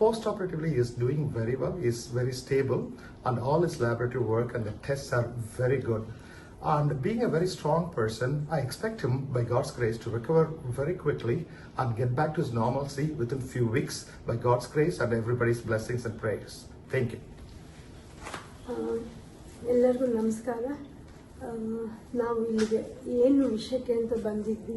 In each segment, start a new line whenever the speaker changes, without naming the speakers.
Post-operatively, he is doing very well. He is very stable, and all his laboratory work and the tests are very good. And being a very strong person, I expect him, by God's grace, to recover very quickly and get back to his normalcy within few weeks, by God's grace and everybody's blessings and prayers. Thank you.
ಆ, ಎಲ್ಲರಿಗೂ ನಮಸ್ಕಾರ ಆ, ನಾವು ಇಲ್ಲಿಗೆ ಏನು ವಿಷಯಕ್ಕೆ ಅಂತ ಬಂದಿದ್ವಿ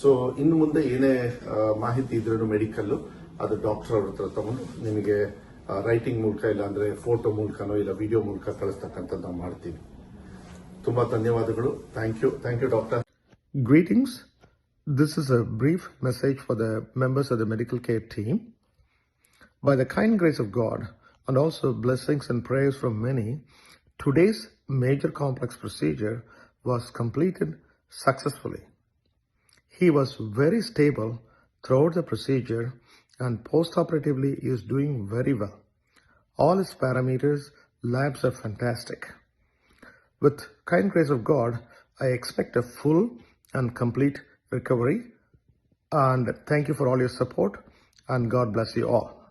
ಸೊ ಇನ್ನು ಮುಂದೆ ಏನೇ ಆ, ಮಾಹಿತಿ ಇದ್ರೂ ಮೆಡಿಕಲ್ ಅದು ಡಾಕ್ಟರ್ ಅವ್ರ ಹತ್ರ ತಗೊಂಡು ನಿಮಗೆ ರೈಟಿಂಗ್ ಮೂಲಕ ಇಲ್ಲ ಅಂದ್ರೆ ಫೋಟೋ ಮೂಲಕನೋ ಇಲ್ಲ ವಿಡಿಯೋ ಮೂಲಕ ಕಳಿಸ್ತಕ್ಕಂಥದ್ದು ನಾವು ಮಾಡ್ತೀವಿ ತುಂಬಾ ಧನ್ಯವಾದಗಳು thank you thank you doctor
Greetings. This is a brief message for the members of the medical care team. By the kind grace of God and also blessings and prayers from many, today's major complex procedure was completed successfully. He was very stable throughout the procedure and postoperatively is doing very well. All his parameters, labs are fantastic. With kind grace of God, I expect a full and complete recovery. And thank you for all your support, and God bless you all.